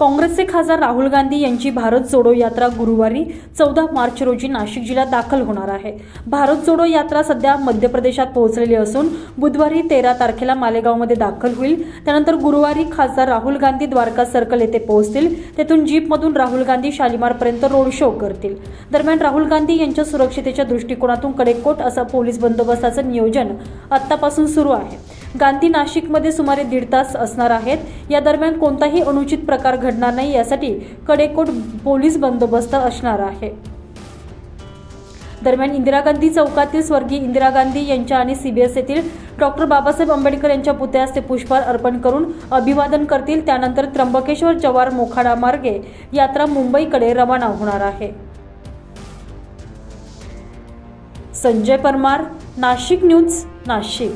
काँग्रेसचे खासदार राहुल गांधी यांची भारत जोडो यात्रा गुरुवारी चौदा मार्च रोजी नाशिक जिल्ह्यात दाखल होणार आहे. भारत जोडो यात्रा सध्या मध्य प्रदेशात पोहोचलेली असून बुधवारी तेरा तारखेला मालेगावमध्ये दाखल होईल. त्यानंतर गुरुवारी खासदार राहुल गांधी द्वारका सर्कल येथे पोहोचतील. तेथून जीपमधून राहुल गांधी शालिमारपर्यंत रोड शो करतील. दरम्यान राहुल गांधी यांच्या सुरक्षितेच्या दृष्टिकोनातून कडेकोट असं पोलीस बंदोबस्ताचं नियोजन आत्तापासून सुरू आहे. गांधी नाशिकमध्ये सुमारे दीड तास असणार आहेत. या दरम्यान कोणताही अनुचित प्रकार घडणार नाही यासाठी कडेकोट पोलीस बंदोबस्त असणार आहे. दरम्यान इंदिरा गांधी चौकातील स्वर्गीय इंदिरा गांधी यांच्या आणि सीबीएस येथील डॉक्टर बाबासाहेब आंबेडकर यांच्या पुतळ्यास ते पुष्पहार अर्पण करून अभिवादन करतील. त्यानंतर त्र्यंबकेश्वर जवार मोखाडा मार्गे यात्रा मुंबईकडे रवाना होणार आहे. संजय परमार नाशिक न्यूज नाशिक.